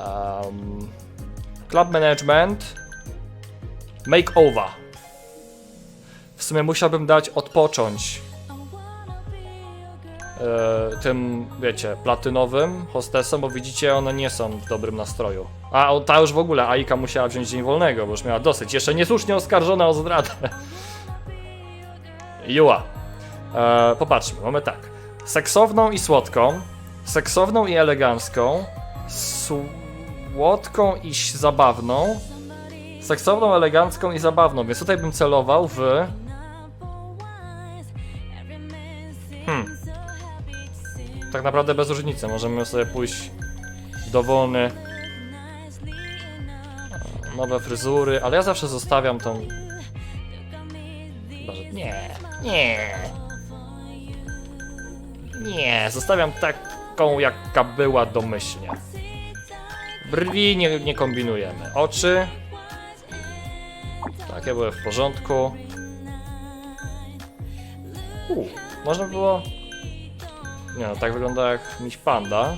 Um, club management. Makeover. W sumie musiałbym dać odpocząć e, tym, wiecie, platynowym hostesom, bo widzicie, one nie są w dobrym nastroju. A ta już w ogóle, Aika musiała wziąć dzień wolnego, bo już miała dosyć. Jeszcze niesłusznie oskarżona o zdradę. Jua. E, popatrzmy, mamy tak. Seksowną i słodką, seksowną i elegancką, słodką i zabawną, seksowną, elegancką i zabawną, więc tutaj bym celował w... Hmm. Tak naprawdę bez różnicy, możemy sobie pójść dowolny... Nowe fryzury, ale ja zawsze zostawiam tą... Chyba, że... Nie, nie. Nie, zostawiam taką, jaka była domyślnie. Brwi nie, nie kombinujemy. Oczy. Takie były w porządku. U, można było. Nie no, tak wygląda jak miś panda.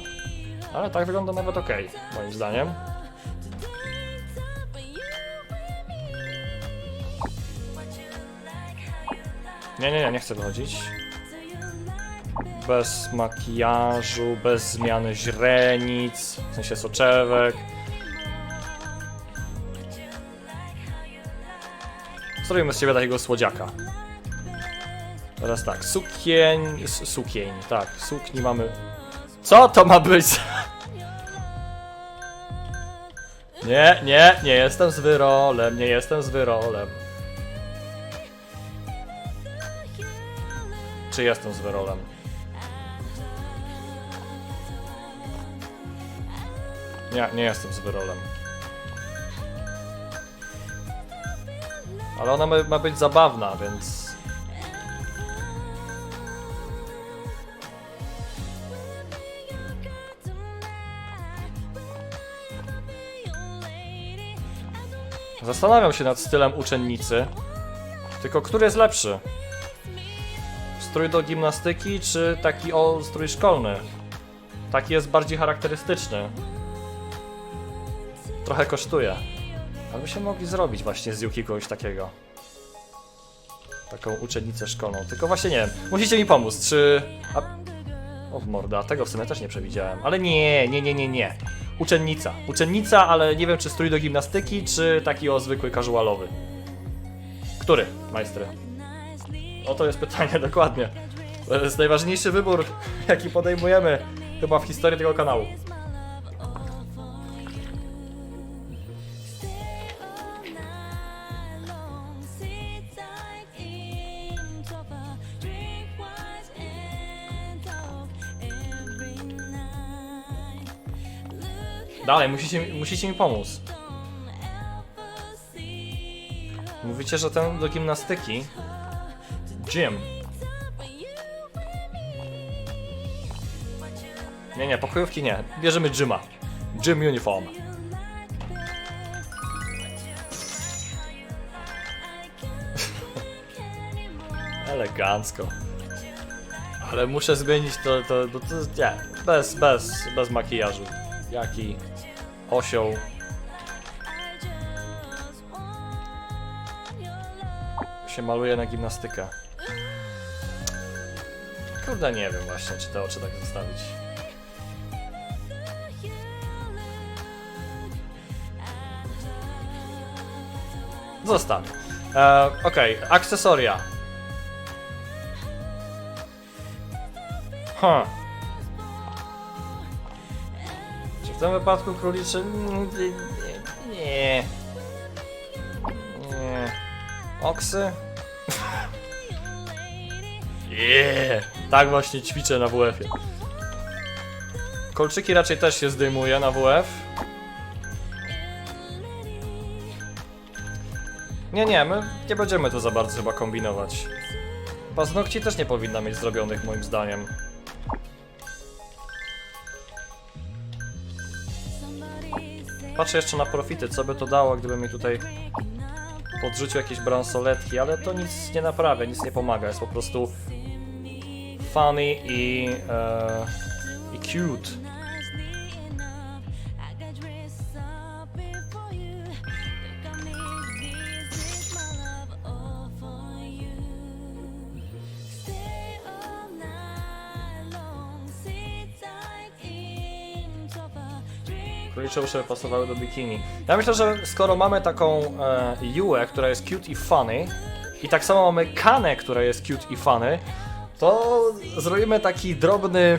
Ale tak wygląda nawet ok, moim zdaniem. Nie, nie, nie, nie chcę wychodzić. Bez makijażu, bez zmiany źrenic, w sensie soczewek. Zrobimy z ciebie takiego słodziaka. Teraz tak, sukień, sukień, tak, sukni mamy... Co to ma być? Nie, nie, nie jestem z wyrolem, nie jestem z wyrolem. Czy jestem z wyrolem? Nie, nie jestem z wyrolem. Ale ona ma, ma być zabawna, więc... Zastanawiam się nad stylem uczennicy. Tylko który jest lepszy? Strój do gimnastyki, czy taki o strój szkolny? Taki jest bardziej charakterystyczny. Trochę kosztuje. Ale by się mogli zrobić właśnie z Yuki kogoś takiego. Taką uczennicę szkolną. Tylko właśnie nie wiem. Musicie mi pomóc, czy... A... O morda, tego w sumie też nie przewidziałem. Ale nie, nie, nie, nie, nie. Uczennica. Uczennica, ale nie wiem czy strój do gimnastyki, czy taki o zwykły casualowy. Który, majstry? Oto jest pytanie dokładnie. To jest najważniejszy wybór, jaki podejmujemy chyba w historii tego kanału. Dalej, musicie, musicie mi pomóc. Mówicie, że ten do gimnastyki. Gym. Nie, nie, pokojówki nie. Bierzemy gyma. Gym uniform. Elegancko. Ale muszę zmienić to, to, to, to nie, bez, bez, bez makijażu. Jaki osioł. Się maluje na gimnastykę. Kurde, nie wiem właśnie, czy te oczy tak zostawić. Zostawię. E, Okej, akcesoria. Huh. W tym wypadku króliczy... Nie. Nie. Nie. Oksy? Yeah. Tak właśnie ćwiczę na WF-ie. Kolczyki raczej też się zdejmuje na WF. Nie, nie, my nie będziemy tu za bardzo chyba kombinować. Paznokci też nie powinna mieć zrobionych moim zdaniem. Patrzę jeszcze na profity, co by to dało, gdyby mi tutaj podrzucił jakieś bransoletki, ale to nic nie naprawia, nic nie pomaga, jest po prostu funny i, e, i cute. Królicze uszy pasowały do bikini. Ja myślę, że skoro mamy taką e, Yue, która jest cute i funny, i tak samo mamy Kanę, która jest cute i funny, to zrobimy taki drobny,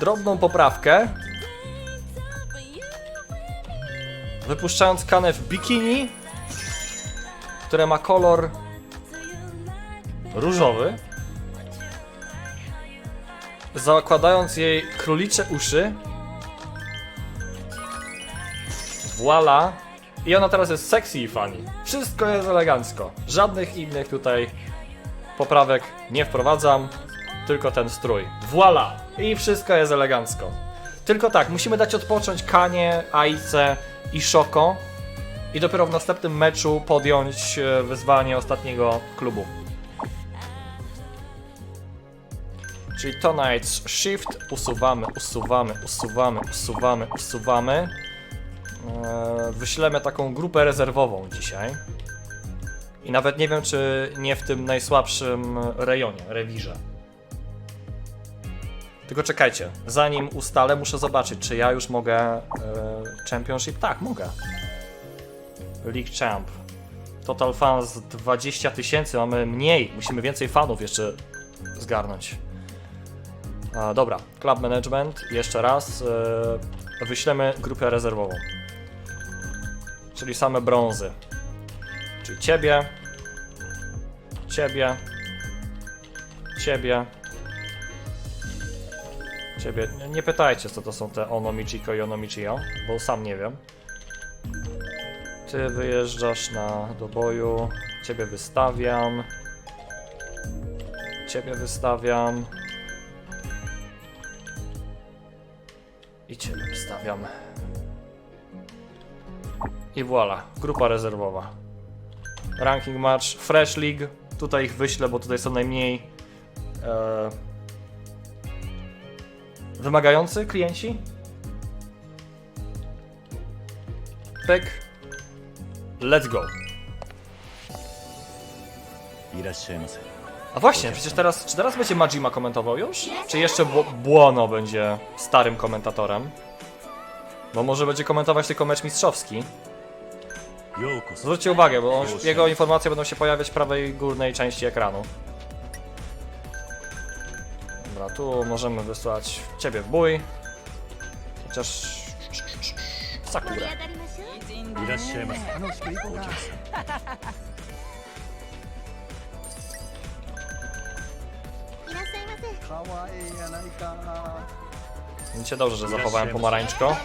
drobną poprawkę. Wypuszczając Kanę w bikini, które ma kolor różowy, zakładając jej królicze uszy. Voila! I ona teraz jest sexy i funny. Wszystko jest elegancko. Żadnych innych tutaj poprawek nie wprowadzam, tylko ten strój. Voila! I wszystko jest elegancko. Tylko tak, musimy dać odpocząć Kanie, Aice i Shoko i dopiero w następnym meczu podjąć e, wyzwanie ostatniego klubu. Czyli Tonight's Shift usuwamy, usuwamy, usuwamy, usuwamy, usuwamy. Eee, Wyślemy taką grupę rezerwową dzisiaj. I nawet nie wiem, czy nie w tym najsłabszym rejonie, rewirze. Tylko czekajcie, zanim ustalę, muszę zobaczyć, czy ja już mogę e, Championship. Tak, mogę. League Champ. Total fans 20 tysięcy, mamy mniej. Musimy więcej fanów jeszcze zgarnąć. A, dobra, Club Management, jeszcze raz. E, wyślemy grupę rezerwową. Czyli same brązy. Czyli ciebie, ciebie, ciebie, ciebie. Nie- Nie pytajcie, co to są te Onomichiko i Onomichio, bo sam nie wiem. Ty wyjeżdżasz na do boju. Ciebie wystawiam. Ciebie wystawiam. I ciebie wystawiam. I voila, grupa rezerwowa. Ranking match, Fresh League. Tutaj ich wyślę, bo tutaj są najmniej e, wymagający klienci. Pyk. Let's go. A właśnie, przecież teraz, czy teraz będzie Majima komentował już? Czy jeszcze Błono będzie starym komentatorem? Bo może będzie komentować tylko mecz mistrzowski. Zwróćcie uwagę, bo on, jego informacje będą się pojawiać w prawej górnej części ekranu. Dobra, tu możemy wysłać Ciebie w bój. Chociaż... Sakurę. Widzicie dobrze, że zachowałem pomarańczko.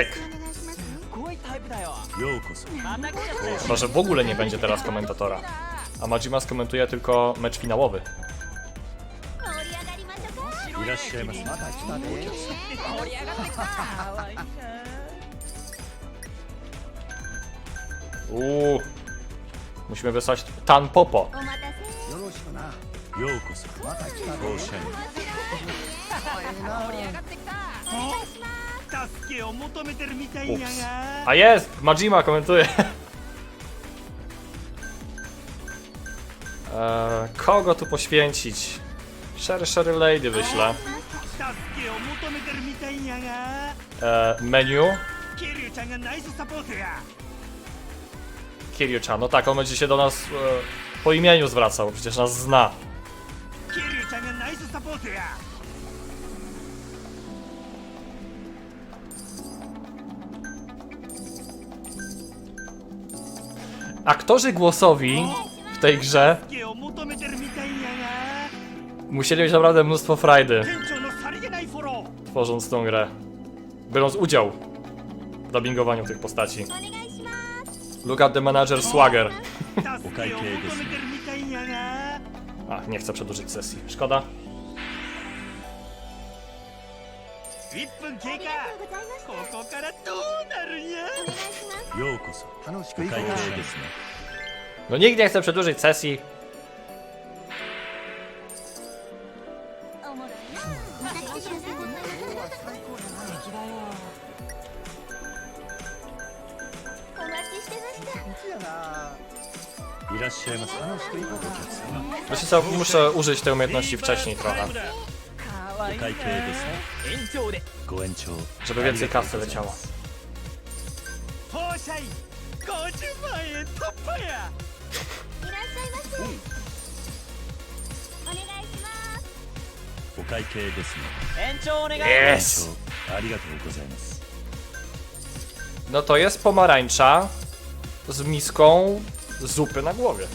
Pyk. Może w ogóle nie będzie teraz komentatora. A Majima skomentuje tylko mecz finałowy. Uuu. Musimy wysłać Tan Popo. Ups. A jest! Majima komentuje. Eee, kogo tu poświęcić? Sherry Sherry Lady wyślę. Eee, menu. Kiryu-chan, no tak, on będzie się do nas e, po imieniu zwracał, przecież nas zna. aktorzy głosowi w tej grze musieli mieć naprawdę mnóstwo frajdy, tworząc tą grę. Biorąc udział w dubbingowaniu tych postaci. Look at the manager swagger. Ach, nie chcę przedłużyć sesji. Szkoda. 1分経ありが過とうございましたここからどうなるんやお願いしますようこそ楽しく行こうかですね No nikt nie chce przedłużyć sesji. おもろいなまた来てくださいね敵だよお待ちしてましたいつやな いらっしゃいませお客様 Wiecie co, muszę użyć tej umiejętności wcześniej trochę, お会計ですねご延長 żeby więcej kasy leciało. 当社員50万円突破やいらっしゃいませお願いしますお会計ですね Yes! ありがとうございます No to jest pomarańcza z miską zupy na głowie.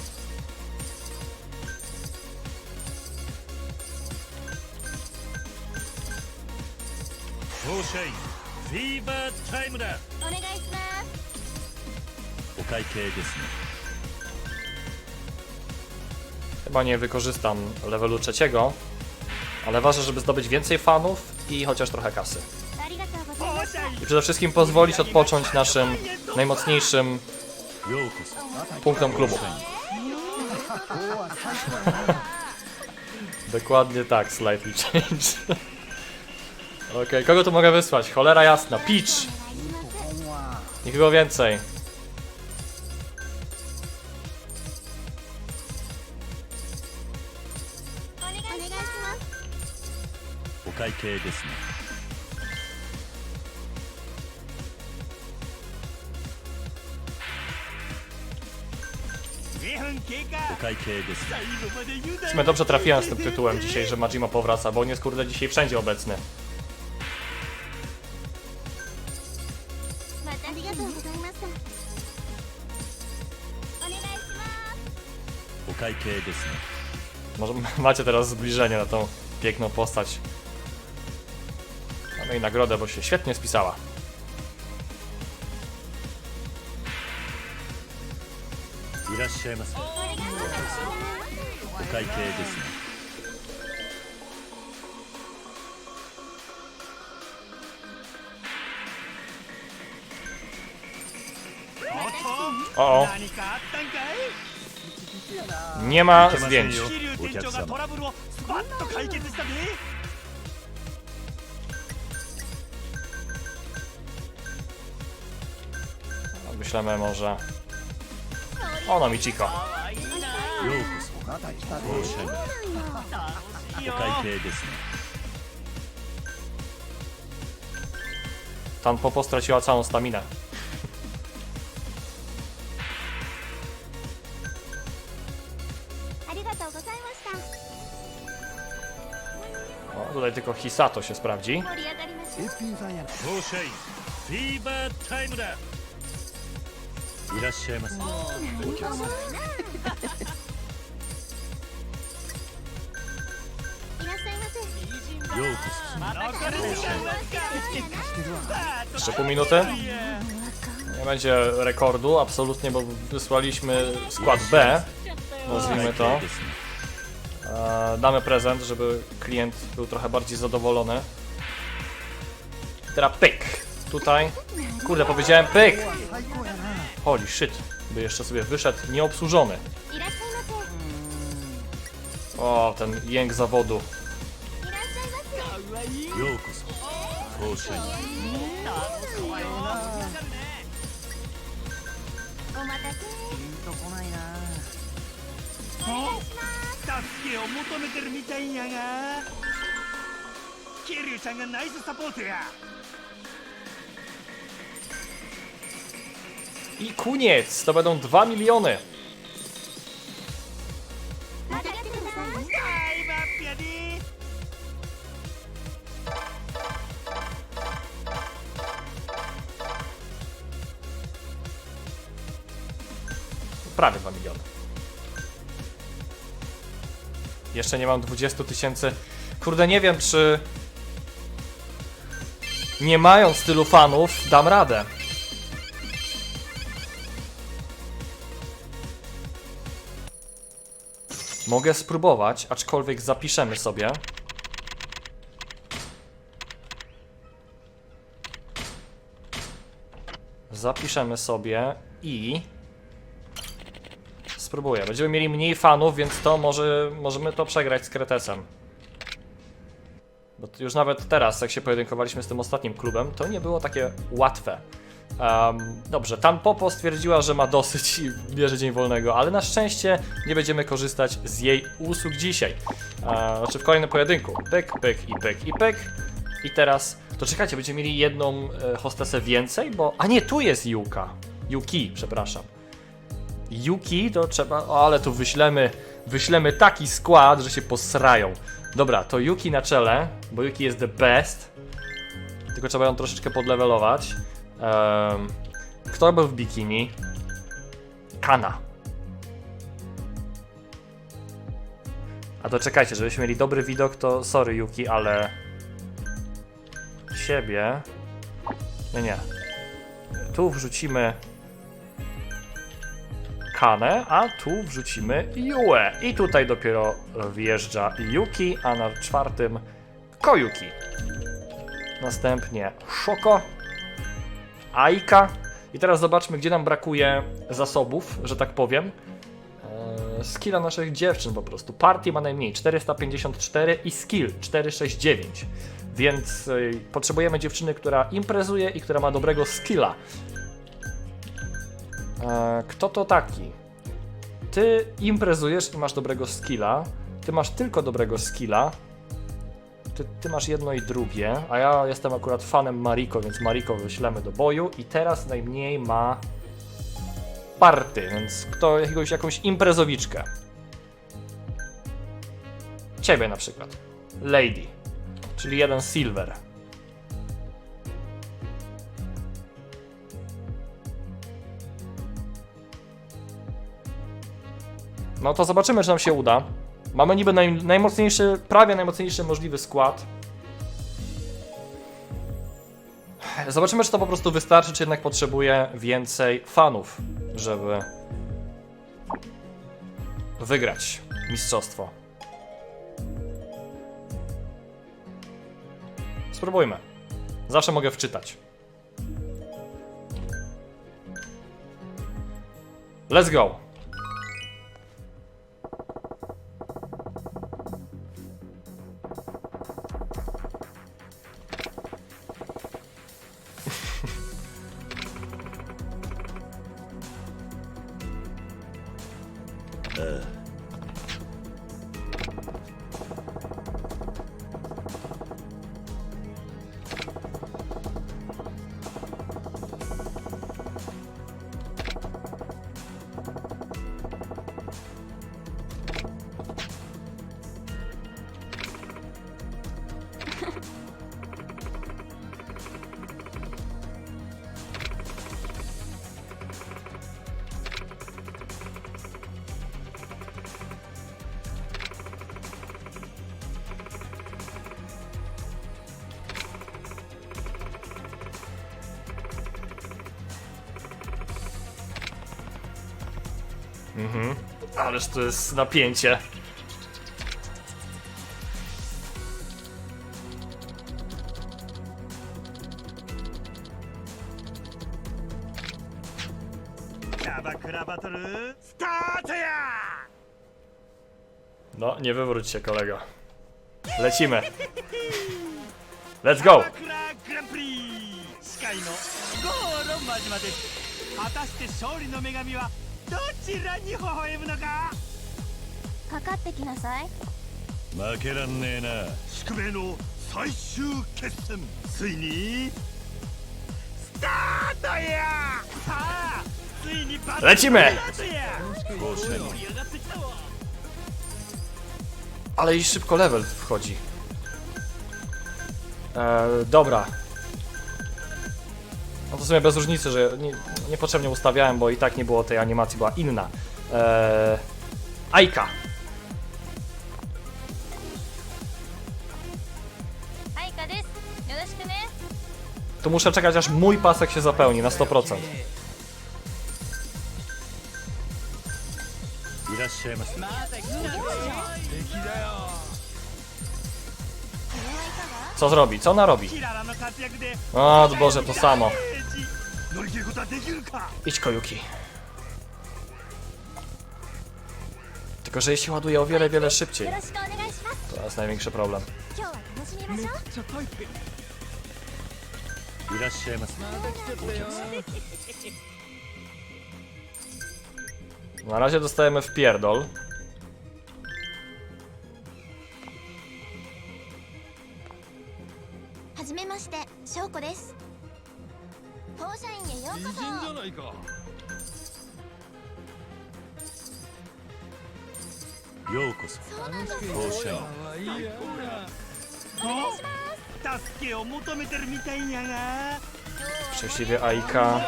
当社員フィーバータイムだお願いしますお会計ですね Chyba nie wykorzystam levelu trzeciego, ale ważne, żeby zdobyć więcej fanów i chociaż trochę kasy. ありがとうございました I przede wszystkim pozwolić odpocząć naszym najmocniejszym ようこそ punktom klubu. Dokładnie tak, slightly change. Okej, okay, kogo tu mogę wysłać? Cholera jasna. Peach! Nikogo więcej. W sumie dobrze trafiłem z tym tytułem dzisiaj, że Majima powraca, bo on jest kurde dzisiaj wszędzie obecny. お会計ですね Może macie teraz zbliżenie na tą piękną postać. Mamy jej nagrodę, bo się świetnie spisała. いらっしゃいませお会計ですね O, o. Nie ma zdjęć. お客様 Myślemy może... Ono Michiko. ようこそまた来たで当社員お会計ですね Tan Popo straciła całą staminę. Tutaj tylko Hisato się sprawdzi. Jeszcze pół minuty. Nie będzie rekordu, absolutnie, bo wysłaliśmy skład B. Nazwijmy to. E, damy prezent, żeby klient był trochę bardziej zadowolony. Teraz pyk. Tutaj. Kurde, powiedziałem pyk! Holy shit. By jeszcze sobie wyszedł nieobsłużony. O, ten jęk zawodu. いらっしゃいませようこそ当社員お待たせピンとこないなお願いします助けを求めてるみたいやが桐生ちゃんがナイスサポートや I koniec! To będą 2 miliony. ありがとうございましたタイムアップやで Prawie 2 miliony. Jeszcze nie mam 20 tysięcy. Kurde, nie wiem, czy nie mając tylu fanów, dam radę. Mogę spróbować, aczkolwiek zapiszemy sobie. Zapiszemy sobie i Spróbuję. Będziemy mieli mniej fanów, więc to może możemy to przegrać z Kretesem. Bo już nawet teraz, jak się pojedynkowaliśmy z tym ostatnim klubem, to nie było takie łatwe. Um, dobrze, tam Popo stwierdziła, że ma dosyć i bierze dzień wolnego, ale na szczęście nie będziemy korzystać z jej usług dzisiaj. E, znaczy w kolejnym pojedynku. Pyk, pyk i pyk i pyk. I teraz, to czekajcie, będziemy mieli jedną e, hostesę więcej, bo... A nie, tu jest Yuka. Yuki, przepraszam. Yuki to trzeba... O, ale tu wyślemy, wyślemy taki skład, że się posrają. Dobra, to Yuki na czele, bo Yuki jest the best. Tylko trzeba ją troszeczkę podlewelować. Em, kto był w bikini? Kana. A to czekajcie, żebyśmy mieli dobry widok, to sorry Yuki, ale... Siebie... Nie, nie. Tu wrzucimy... Kanę, a tu wrzucimy Yue. I tutaj dopiero wjeżdża Yuki, a na czwartym Koyuki. Następnie Shoko, Aika. I teraz zobaczmy, gdzie nam brakuje zasobów, że tak powiem. Eee, skilla naszych dziewczyn po prostu. Party ma najmniej 454 i skill 469. Więc potrzebujemy dziewczyny, która imprezuje i która ma dobrego skilla. Eee, kto to taki? Ty imprezujesz i masz dobrego skilla. Ty masz tylko dobrego skilla. Ty, ty masz jedno i drugie, a ja jestem akurat fanem Mariko, więc Mariko wyślemy do boju. I teraz najmniej ma party, więc kto jakiegoś, jakąś imprezowiczkę. Ciebie na przykład. Lady, czyli jeden silver. No to zobaczymy, czy nam się uda. Mamy niby naj, najmocniejszy, prawie najmocniejszy możliwy skład. Zobaczymy, czy to po prostu wystarczy, czy jednak potrzebuje więcej fanów, żeby wygrać mistrzostwo. Spróbujmy. Zawsze mogę wczytać. Let's go. Ależ to jest napięcie. キャバクラバトルスタートや No, nie wywróć się, kolego. Lecimy. Let's go! キャバクラグランプリ司会のゴーロマジマです果たして勝利の女神は どちらに微笑むのか？かかってきなさい。負けらんねえな。宿命の最終決戦。ついに？スタートや！さあついにバトル Lecimy! スタートや！Ale i szybko level wchodzi. E, dobra. No to w sumie bez różnicy, że nie, niepotrzebnie ustawiałem, bo i tak nie było tej animacji, była inna. Eee, Ajka. Tu muszę czekać, aż mój pasek się zapełni na 100%. Co zrobi? Co ona robi? O Boże, to samo. Idź, Kojuki. Tylko, że jej się ładuje o wiele, wiele szybciej. To jest największy problem. Na razie dostajemy w pierdol. 社員へようこそないかようこそそうなんです当社員助けを求めてるみたいやが Szczęśliwie Aika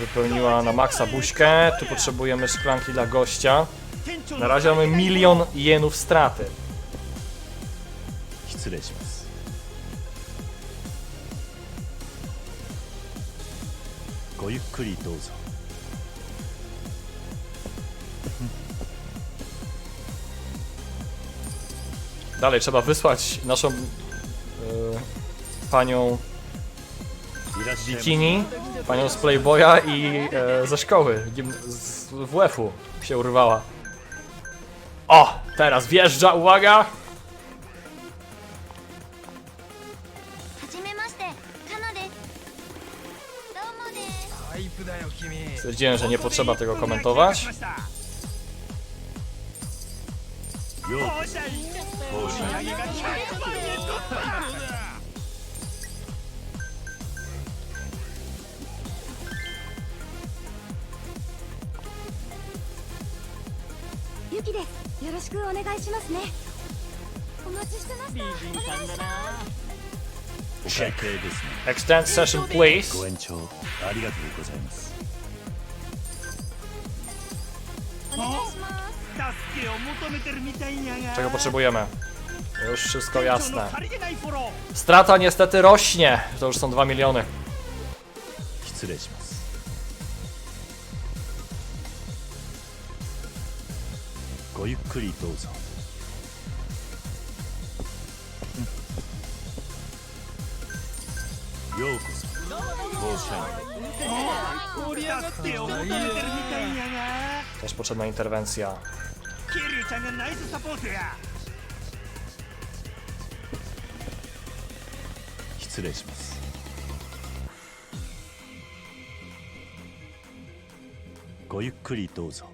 wypełniła na maksa buźkę. Tu potrzebujemy szklanki dla gościa. 店長 Na razie mamy milion jenów straty. 失礼します ごゆっくりどうぞ Dalej trzeba wysłać naszą e, panią いらっしゃいませ Bikini, panią z Playboya i e, ze szkoły, gim, z WF-u się urwała. O! Teraz wjeżdża, uwaga! Stwierdziłem, że nie potrzeba tego komentować. ようこ当社員そ当社員売上が100万円突破ゆきですよろしくお願いしますねお待ちしてましたお願いしますお会計ですね Extend session ご please. 延長ありがとうございます Czego potrzebujemy? Już wszystko jasne. Strata niestety rośnie. To już są 2 miliony. Też potrzebna interwencja. ケリュウちゃんがナイスサポートや失礼しますごゆっくりどうぞ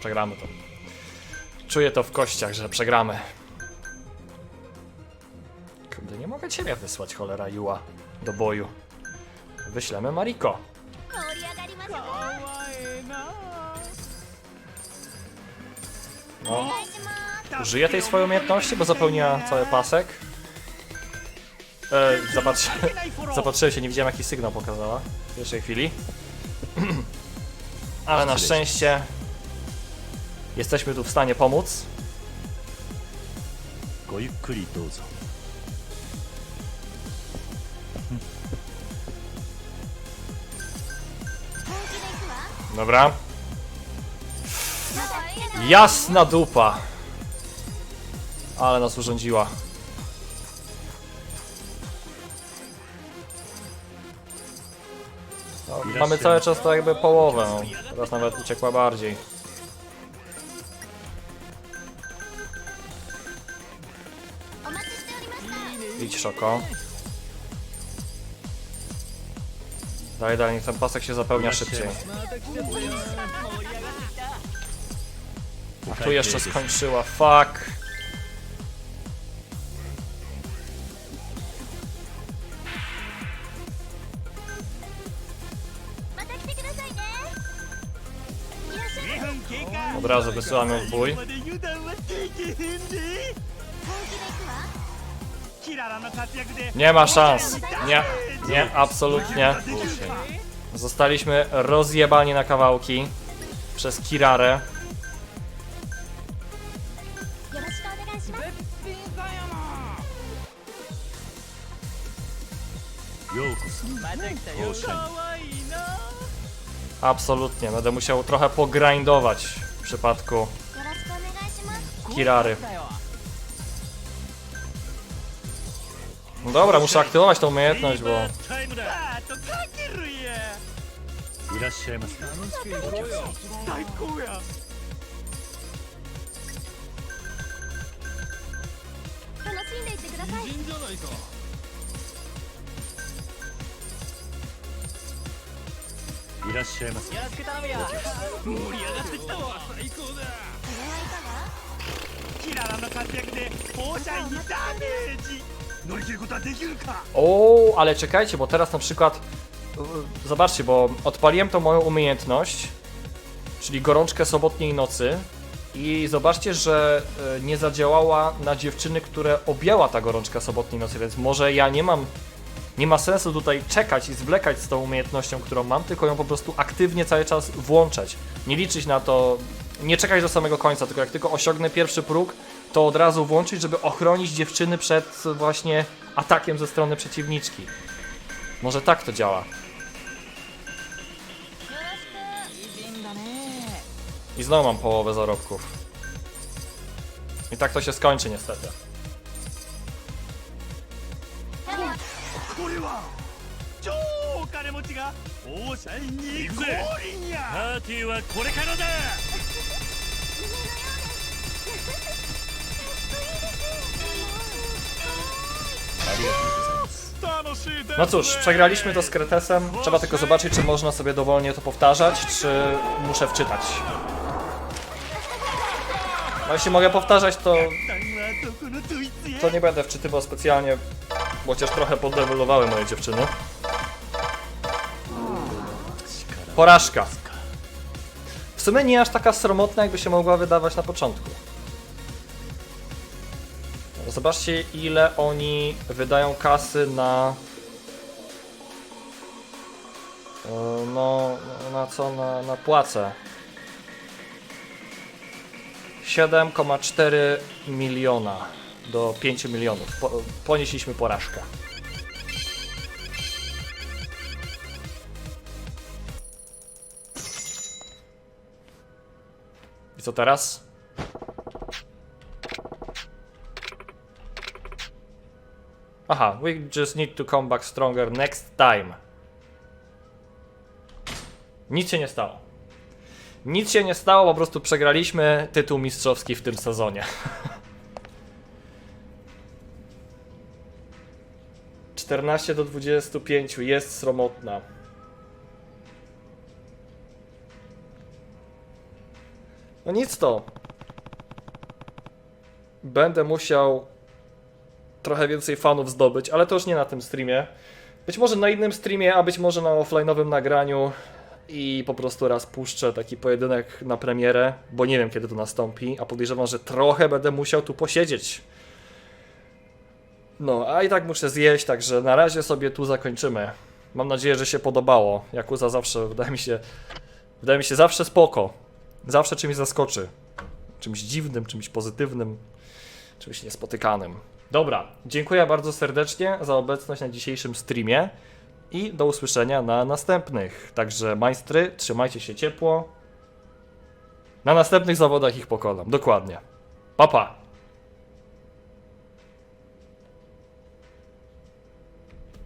Przegramy to. Czuję to w kościach, że przegramy. Kurde, nie mogę ciebie wysłać, cholera Jua, do boju. Wyślemy Mariko. 盛り上がりましょう No. Użyję tej swojej umiejętności, bo zapełnia cały pasek. E, zapatrzy... Zapatrzyłem się, nie widziałem jaki sygnał pokazała w pierwszej chwili. Ale na szczęście jesteśmy tu w stanie pomóc. Dobra. Jasna dupa. Ale nas urządziła. No, mamy cały czas to jakby połowę. Teraz nawet uciekła bardziej. Idź szoko. Daj, daj, niech ten pasek się zapełnia szybciej. Tu jeszcze skończyła, fuck. Od razu wysyłamy w bój. Nie ma szans. Nie, nie, absolutnie. Zostaliśmy rozjebani na kawałki przez Kirarę. Absolutnie, będę musiał trochę pogrindować w przypadku Kirary. No dobra, muszę aktywować tą umiejętność, bo... いらっしゃいませ最高や楽しんでいってくだ ださいいらっしゃいませよろしく頼むよ盛り上がってきたわ最高だキララの活躍で放射にダメージ乗り切ることはできるか O, ale czekajcie, bo teraz na przykład. y, Zobaczcie, bo odpaliłem tą moją umiejętność, czyli gorączkę sobotniej nocy. I zobaczcie, że y, nie zadziałała na dziewczyny, które objęła ta gorączka sobotniej nocy, więc może ja nie mam. nie ma sensu tutaj czekać i zwlekać z tą umiejętnością, którą mam, tylko ją po prostu aktywnie cały czas włączać. Nie liczyć na to, nie czekać do samego końca, tylko jak tylko osiągnę pierwszy próg, to od razu włączyć, żeby ochronić dziewczyny przed właśnie atakiem ze strony przeciwniczki. Może tak to działa. I znowu mam połowę zarobków. I tak to się skończy niestety. 金持ちが放射に降臨やパーティーはこれからだ楽しいです No cóż, przegraliśmy to z Kretesem. Trzeba tylko zobaczyć, czy można sobie dowolnie to powtarzać, czy muszę wczytać. No jeśli mogę powtarzać, to, 一体はどこのドイツへ to nie będę wczytywał specjalnie, bo chociaż trochę podlewelowały moje dziewczyny. Porażka. W sumie nie aż taka sromotna, jakby się mogła wydawać na początku. Zobaczcie, ile oni wydają kasy na. e, No, na co? Na, na płace. 7,4 miliona do 5 milionów. Po, ponieśliśmy porażkę. I co teraz? Aha, we just need to come back stronger next time. Nic się nie stało. Nic się nie stało, po prostu przegraliśmy tytuł mistrzowski w tym sezonie. 14 do 25 jest sromotna. No nic to. Będę musiał trochę więcej fanów zdobyć, ale to już nie na tym streamie. Być może na innym streamie, a być może na offline'owym nagraniu i po prostu raz puszczę taki pojedynek na premierę, bo nie wiem kiedy to nastąpi, a podejrzewam, że trochę będę musiał tu posiedzieć. No, a i tak muszę zjeść, także na razie sobie tu zakończymy. Mam nadzieję, że się podobało. Jakuza zawsze, wydaje mi się, wydaje mi się zawsze spoko. Zawsze czymś zaskoczy. Czymś dziwnym, czymś pozytywnym, czymś niespotykanym. Dobra, dziękuję bardzo serdecznie za obecność na dzisiejszym streamie i do usłyszenia na następnych. Także majstry, trzymajcie się ciepło. Na następnych zawodach ich pokonam, dokładnie. Pa pa!